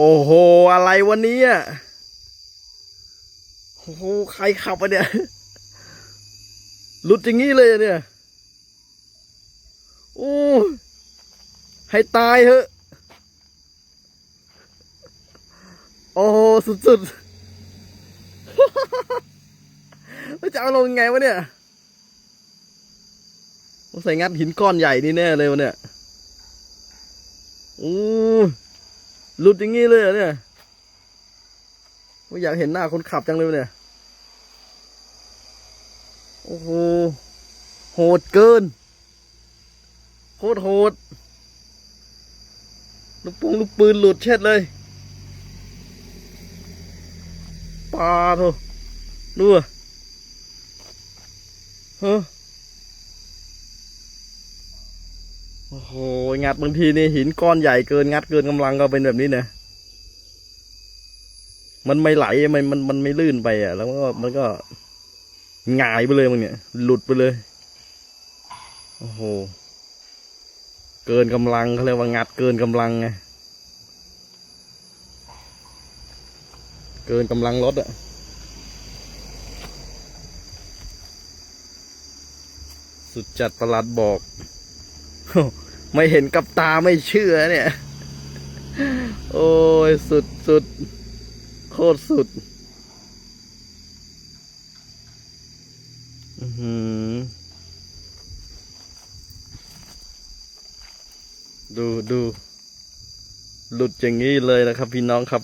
โอ้โห อะไรวันนี้อะโอ้โห ใครขับอะเนี่ย หลุดอย่างนี้เลยเนี่ย โอ้ ให้ตายเถอะ โอ้โหสุดๆแล้วจะเอาลงยังไงวะเนี่ยต้องใส่งัดหินก้อนใหญ่นี่แน่เลยวะเนี่ยโอ้ หลุดอย่างนี้เลยเนี่ยไม่อยากเห็นหน้าคนขับจังเลยเนี่ย โอ้โห โหดเกิน โคตรโหด ลูกปงลูกปืนหลุดเช็ดเลยปาโถดูอะฮะ โอ้โห งัดบางทีนี่หินก้อนใหญ่เกินงัดเกินกำลังก็เป็นแบบนี้นะ มันไม่ไหลมันมันมันไม่ลื่นไปอะ แล้วมันก็มันก็หงายไปเลยมึงเนี่ย หลุดไปเลย โอ้โห เกินกำลังเขาเรียกว่างัดเกินกำลังไง เกินกำลังรถอะสุดจัดประหลัดบอก ไม่เห็นกับตาไม่เชื่อเนี่ย โอ้ย สุดสุดโคตรสุดอือหือดูดูหลุดอย่างนี้เลยนะครับพี่น้องครับ